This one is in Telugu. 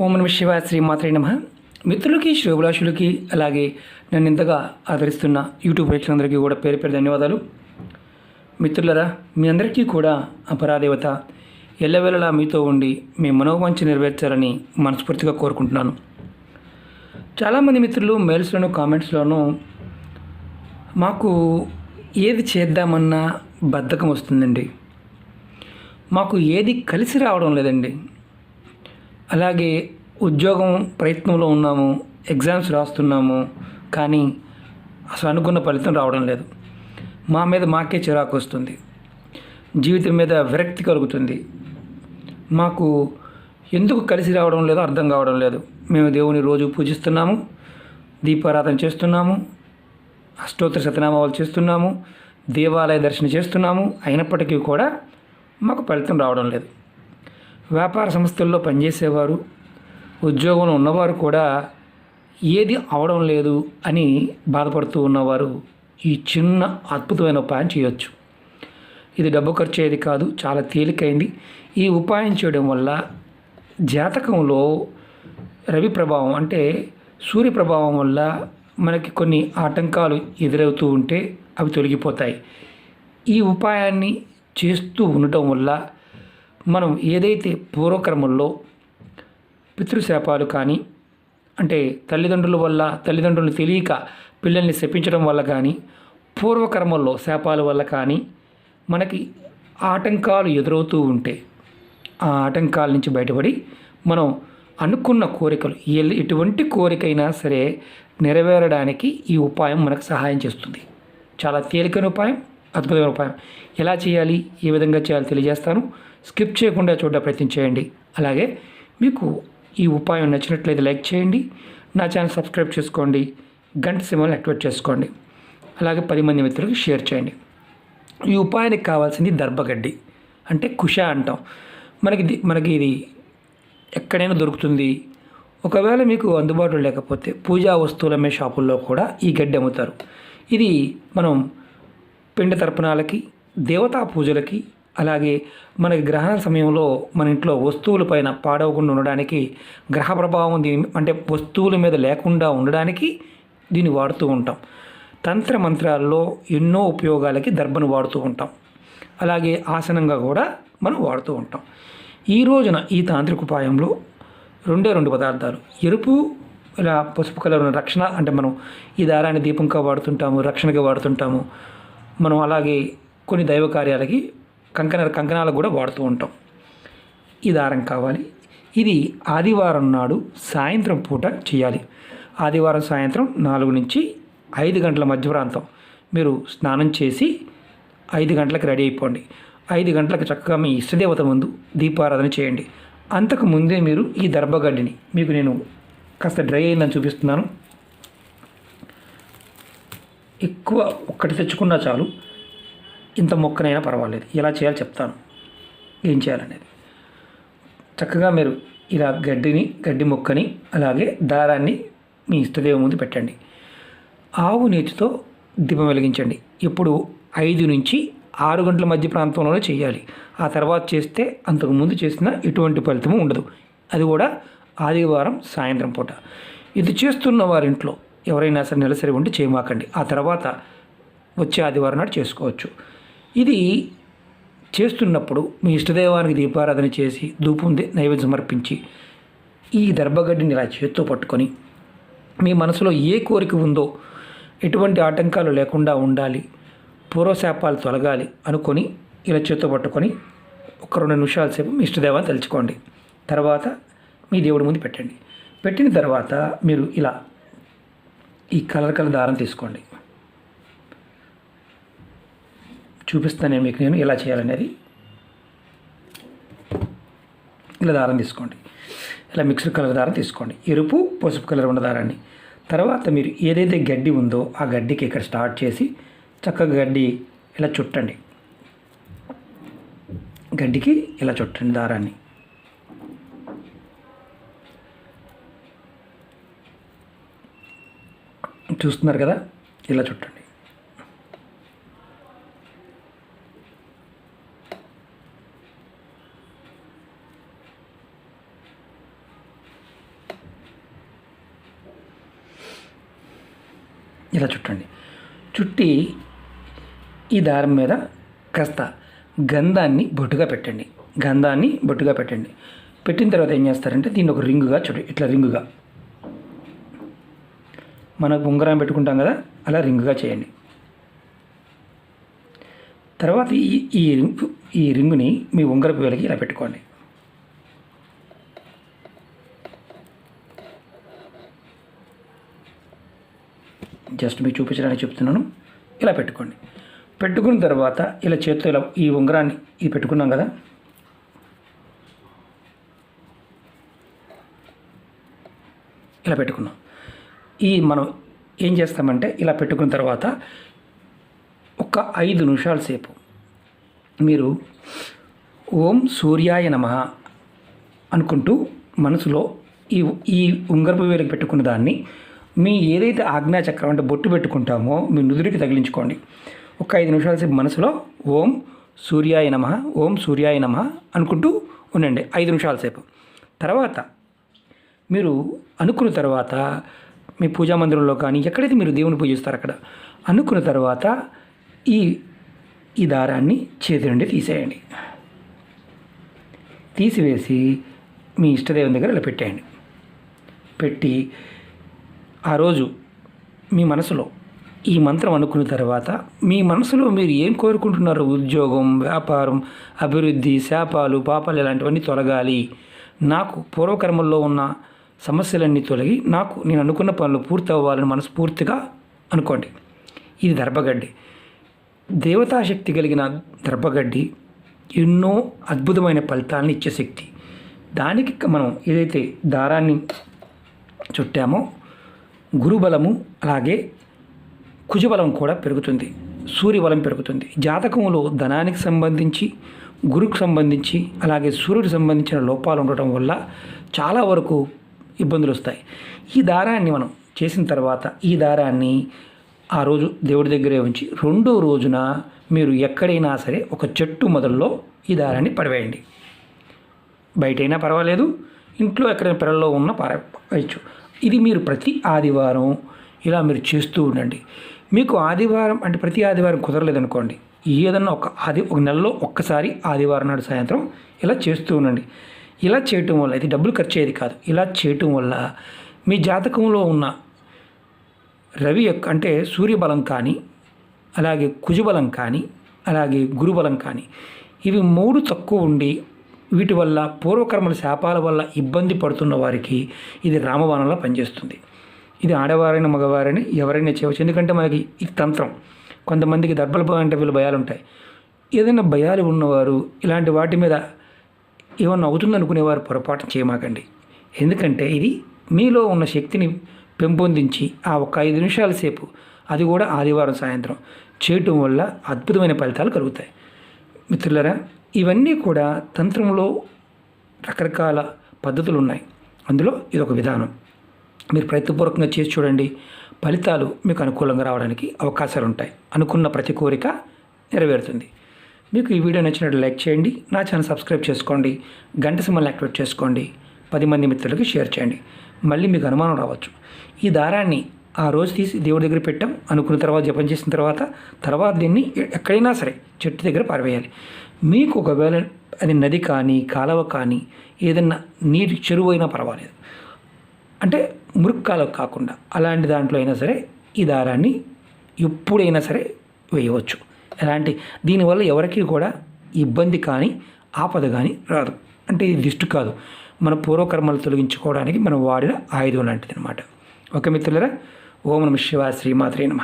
ఓం నమ శ్రీ శ్రీమాత్రే నమ. మిత్రులకి శ్రేభిలాషులకి అలాగే నన్ను ఇంతగా ఆదరిస్తున్న యూట్యూబ్ ప్రేక్షకులందరికీ కూడా పేరు పేరు ధన్యవాదాలు. మిత్రులరా మీ అందరికీ కూడా అపరాదేవత ఎల్లవేళలా మీతో ఉండి మీ మనోవాంఛ నెరవేర్చాలని మనస్ఫూర్తిగా కోరుకుంటున్నాను. చాలామంది మిత్రులు మెయిల్స్లోను కామెంట్స్లోనూ మాకు ఏది చేద్దామన్నా బద్ధకం వస్తుందండి. మాకు ఏది కలిసి రావడం లేదండి. అలాగే ఉద్యోగం ప్రయత్నంలో ఉన్నాము ఎగ్జామ్స్ రాస్తున్నాము కానీ అసలు అనుకున్న ఫలితం రావడం లేదు. మా మీద మాకే చిరాకు వస్తుంది. జీవితం మీద విరక్తి కలుగుతుంది. మాకు ఎందుకు కలిసి రావడం లేదో అర్థం కావడం లేదు. మేము దేవుని రోజు పూజిస్తున్నాము దీపారాధన చేస్తున్నాము అష్టోత్తర శతనామాలు చేస్తున్నాము దేవాలయ దర్శనం చేస్తున్నాము అయినప్పటికీ కూడా మాకు ఫలితం రావడం లేదు. వ్యాపార సంస్థల్లో పనిచేసేవారు ఉద్యోగంలో ఉన్నవారు కూడా ఏది అవడం లేదు అని బాధపడుతూ ఉన్నవారు ఈ చిన్న అద్భుతమైన ఉపాయం చేయొచ్చు. ఇది డబ్బు ఖర్చు అయ్యేది కాదు చాలా తేలికైంది. ఈ ఉపాయం చేయడం వల్ల జాతకంలో రవి ప్రభావం అంటే సూర్య ప్రభావం వల్ల మనకి కొన్ని ఆటంకాలు ఎదురవుతూ ఉంటే అవి తొలగిపోతాయి. ఈ ఉపాయాన్ని చేస్తూ ఉండటం వల్ల మనం ఏదైతే పూర్వక్రమంలో పితృశాపాలు కానీ అంటే తల్లిదండ్రుల వల్ల తల్లిదండ్రులు తెలియక పిల్లల్ని శపించడం వల్ల కానీ పూర్వకర్మల్లో శాపాల వల్ల కానీ మనకి ఆటంకాలు ఎదురవుతూ ఉంటే ఆ ఆటంకాల నుంచి బయటపడి మనం అనుకున్న కోరికలు ఎటువంటి కోరికైనా సరే నెరవేరడానికి ఈ ఉపాయం మనకు సహాయం చేస్తుంది. చాలా తేలికైన ఉపాయం. అద్భుతమైన ఉపాయం ఎలా చేయాలి? ఏ విధంగా చేయాలి తెలియజేస్తాను. స్కిప్ చేయకుండా చూడడం ప్రయత్నం చేయండి. అలాగే మీకు ఈ ఉపాయం నచ్చినట్లయితే లైక్ చేయండి. నా ఛానల్ సబ్స్క్రైబ్ చేసుకోండి. గంట సినిమాని యాక్టివేట్ చేసుకోండి. అలాగే పది మంది మిత్రులకు షేర్ చేయండి. ఈ ఉపాయానికి కావాల్సింది దర్భగడ్డి. అంటే కుష అంటాం. మనకి ఇది- మనకి ఇది ఎక్కడైనా దొరుకుతుంది. ఒకవేళ మీకు అందుబాటులో లేకపోతే పూజా వస్తువులు అమ్మే షాపుల్లో కూడా ఈ గడ్డి అమ్ముతారు. ఇది మనం పిండ తర్పణాలకి దేవతా పూజలకి అలాగే మనకి గ్రహణ సమయంలో మన ఇంట్లో వస్తువుల పైన పాడవకుండా ఉండడానికి గ్రహ ప్రభావం దీని అంటే వస్తువుల మీద లేకుండా ఉండడానికి దీన్ని వాడుతూ ఉంటాం. తంత్ర మంత్రాల్లో ఎన్నో ఉపయోగాలకి దర్భను వాడుతూ ఉంటాం. అలాగే ఆసనంగా కూడా మనం వాడుతూ ఉంటాం. ఈ రోజున ఈ తాంత్రిక ఉపాయంలో రెండే రెండు పదార్థాలు ఎరుపు ఇలా పసుపు కలర్ ఉన్న రక్షణ అంటే మనం ఈ దారాన్ని దీపంగా వాడుతుంటాము రక్షణగా వాడుతుంటాము మనం అలాగే కొన్ని దైవ కార్యాలకి కంకణ కంకణాలకు కూడా వాడుతూ ఉంటాం. ఈ దారం కావాలి. ఇది ఆదివారం నాడు సాయంత్రం పూట చేయాలి. ఆదివారం సాయంత్రం నాలుగు నుంచి ఐదు గంటల మధ్య ప్రాంతం. మీరు స్నానం చేసి ఐదు గంటలకు రెడీ అయిపోండి. ఐదు గంటలకు చక్కగా మీ ఇష్టదేవత ముందు దీపారాధన చేయండి. అంతకు ముందే మీరు ఈ దర్భగడ్డిని మీకు నేను కాస్త డ్రై అయిందని చూపిస్తున్నాను. ఎక్కువ ఒక్కటి తెచ్చుకున్నా చాలు. ఇంత మొక్కనైనా పర్వాలేదు. ఎలా చేయాలో చెప్తాను. ఏం చేయాలనేది. చక్కగా మీరు ఇలా గడ్డిని గడ్డి మొక్కని అలాగే దారాన్ని మీ ఇష్టదేవం ముందు పెట్టండి. ఆవు నీటితో దీపం వెలిగించండి. ఇప్పుడు ఐదు నుంచి ఆరు గంటల మధ్య ప్రాంతంలోనే చేయాలి. ఆ తర్వాత చేస్తే అంతకు ముందు చేసిన ఎటువంటి ఫలితము ఉండదు. అది కూడా ఆదివారం సాయంత్రం పూట. ఇది చేస్తున్న వారింట్లో ఎవరైనా సరే నెలసరి ఉండి చేయమాకండి ఆ తర్వాత వచ్చే ఆదివారం నాడు చేసుకోవచ్చు. ఇది చేస్తున్నప్పుడు మీ ఇష్టదైవానికి దీపారాధన చేసి ధూపం నైవేద్యం సమర్పించి ఈ దర్భగడ్డిని ఇలా చేత్తో పట్టుకొని మీ మనసులో ఏ కోరిక ఉందో ఎటువంటి ఆటంకాలు లేకుండా ఉండాలి పూర్వశాపాలు తొలగాలి అనుకొని ఇలా చేత్తో పట్టుకొని ఒక రెండు నిమిషాల సేపు మీ ఇష్టదేవాన్ని తలుచుకోండి. తర్వాత మీ దేవుడి ముందు పెట్టండి. పెట్టిన తర్వాత మీరు ఇలా ఈ కలర్ కలర్ దారం తీసుకోండి. చూపిస్తాను నేను మీకు నేను ఎలా చేయాలనేది. ఇలా దారం తీసుకోండి. ఇలా మిక్స్డ్ కలర్ దారం తీసుకోండి. ఎరుపు పసుపు కలర్ ఉన్న దారాన్ని. తర్వాత మీరు ఏదైతే గడ్డి ఉందో ఆ గడ్డికి ఇక్కడ స్టార్ట్ చేసి చక్కగా గడ్డి ఇలా చుట్టండి. గడ్డికి ఇలా చుట్టండి దారాన్ని. చూస్తున్నారు కదా ఇలా చుట్టండి ఇలా చుట్టండి చుట్టి ఈ దారం మీద కాస్త గంధాన్ని బొట్టుగా పెట్టండి. గంధాన్ని బొట్టుగా పెట్టండి. పెట్టిన తర్వాత ఏం చేస్తారంటే దీన్ని ఒక రింగుగా చుట్టండి ఇట్లా రింగుగా. మనకు ఉంగరం పెట్టుకుంటాం కదా అలా రింగుగా చేయండి. తర్వాత ఈ ఈ రింగ్ ఈ రింగుని మీ ఉంగరపు వేలకి ఇలా పెట్టుకోండి. జస్ట్ మీకు చూపించడానికి చెప్తున్నాను ఇలా పెట్టుకోండి. పెట్టుకున్న తర్వాత ఇలా చేత్తో ఇలా ఈ ఉంగరాన్ని ఇది పెట్టుకున్నాం కదా ఇలా పెట్టుకున్నాం. ఈ మనం ఏం చేస్తామంటే ఇలా పెట్టుకున్న తర్వాత ఒక ఐదు నిమిషాల సేపు మీరు ఓం సూర్యాయ నమ అనుకుంటూ మనసులో ఈ ఈ ఉంగరపు వేలకు పెట్టుకున్న దాన్ని మీ ఏదైతే ఆజ్ఞాచక్రం అంటే బొట్టు పెట్టుకుంటామో మీ నుదురికి తగిలించుకోండి. ఒక ఐదు నిమిషాల సేపు మనసులో ఓం సూర్యాయ నమ ఓం సూర్యాయ నమ అనుకుంటూ ఉండండి. ఐదు నిమిషాల సేపు. తర్వాత మీరు అనుకున్న తర్వాత మీ పూజా మందిరంలో కానీ ఎక్కడైతే మీరు దేవుని పూజిస్తారు అక్కడ అనుకున్న తర్వాత ఈ ఈ దారాన్ని చేతి నుండి తీసేయండి. తీసివేసి మీ ఇష్టదేవుని దగ్గర ఇలా పెట్టేయండి. పెట్టి ఆ రోజు మీ మనసులో ఈ మంత్రం అనుకున్న తర్వాత మీ మనసులో మీరు ఏం కోరుకుంటున్నారో ఉద్యోగం వ్యాపారం అభివృద్ధి శాపాలు పాపాలు ఇలాంటివన్నీ తొలగాలి. నాకు పూర్వకర్మల్లో ఉన్న సమస్యలన్నీ తొలగి నాకు నేను అనుకున్న పనులు పూర్తి అవ్వాలని మనస్ఫూర్తిగా అనుకోండి. ఇది దర్భగడ్డి. దేవతాశక్తి కలిగిన దర్భగడ్డి ఎన్నో అద్భుతమైన ఫలితాలను ఇచ్చే శక్తి. దానికి మనం ఏదైతే దారాన్ని చుట్టామో గురుబలము అలాగే కుజబలం కూడా పెరుగుతుంది. సూర్యబలం పెరుగుతుంది. జాతకంలో ధనానికి సంబంధించి గురుకు సంబంధించి అలాగే సూర్యుడికి సంబంధించిన లోపాలు ఉండటం వల్ల చాలా వరకు ఇబ్బందులు వస్తాయి. ఈ దారాన్ని మనం చేసిన తర్వాత ఈ దారాన్ని ఆ రోజు దేవుడి దగ్గరే ఉంచి రెండో రోజున మీరు ఎక్కడైనా సరే ఒక చెట్టు మొదల్లో ఈ దారాన్ని పడవేయండి. బయటైనా పర్వాలేదు ఇంట్లో ఎక్కడైనా పిల్లల్లో ఉన్న పారవేయచ్చు ఇది మీరు ప్రతి ఆదివారం ఇలా మీరు చేస్తూ ఉండండి. మీకు ఆదివారం అంటే ప్రతి ఆదివారం కుదరలేదనుకోండి. ఏదన్నా ఒక ఆది ఒక నెలలో ఒక్కసారి ఆదివారం నాడు సాయంత్రం ఇలా చేస్తూ ఉండండి. ఇలా చేయటం వల్ల ఇది డబ్బులు ఖర్చు అయ్యేది కాదు. ఇలా చేయటం వల్ల మీ జాతకంలో ఉన్న రవి యొక్క అంటే సూర్యబలం కానీ అలాగే కుజబలం కానీ అలాగే గురుబలం కానీ ఇవి మూడు తక్కువ ఉండి వీటి వల్ల పూర్వకర్మల శాపాల వల్ల ఇబ్బంది పడుతున్న వారికి ఇది రామబాణంలో పనిచేస్తుంది. ఇది ఆడవారైన మగవారైనా ఎవరైనా చేయవచ్చు. ఎందుకంటే మనకి ఇది తంత్రం కొంతమందికి దర్భల అంటే వీళ్ళు భయాలు ఉంటాయి ఏదైనా భయాలు ఉన్నవారు ఇలాంటి వాటి మీద ఏమన్నా అవుతుందనుకునేవారు పొరపాటు చేయమాకండి. ఎందుకంటే ఇది మీలో ఉన్న శక్తిని పెంపొందించి ఆ ఒక్క ఐదు నిమిషాల సేపు అది కూడా ఆదివారం సాయంత్రం చేయటం వల్ల అద్భుతమైన ఫలితాలు కలుగుతాయి. మిత్రులరా ఇవన్నీ కూడా తంత్రంలో రకరకాల పద్ధతులు ఉన్నాయి అందులో ఇది ఒక విధానం. మీరు ప్రయత్నపూర్వకంగా చేసి చూడండి. ఫలితాలు మీకు అనుకూలంగా రావడానికి అవకాశాలు ఉంటాయి అనుకున్న ప్రతి కోరిక నెరవేరుతుంది. మీకు ఈ వీడియో నచ్చినట్టు లైక్ చేయండి నా ఛానల్ సబ్స్క్రైబ్ చేసుకోండి గంట సింబల్ యాక్టివేట్ చేసుకోండి పది మంది మిత్రులకి షేర్ చేయండి. మళ్ళీ మీకు అనుమానం రావచ్చు. ఈ దారాన్ని ఆ రోజు తీసి దేవుడి దగ్గర పెట్టాం అనుకున్న తర్వాత జపం చేసిన తర్వాత తర్వాత దీన్ని ఎక్కడైనా సరే చెట్టు దగ్గర పారవేయాలి. మీకు ఒకవేళ అది నది కానీ కాలువ కానీ ఏదన్నా నీటి చెరువు అయినా పర్వాలేదు. అంటే మురుక్కాలు కాకుండా అలాంటి దాంట్లో అయినా సరే ఈ దారాన్ని ఎప్పుడైనా సరే వేయవచ్చు. ఎలాంటి దీనివల్ల ఎవరికి కూడా ఇబ్బంది కానీ ఆపద కానీ రాదు. అంటే ఇది దిష్టి కాదు. మన పూర్వకర్మలు తొలగించుకోవడానికి మనం వాడిన ఆయుధం లాంటిది అనమాట ఓకే మిత్రులరా? ఓం నమ శివాయ శ్రీమాత్రే నమ.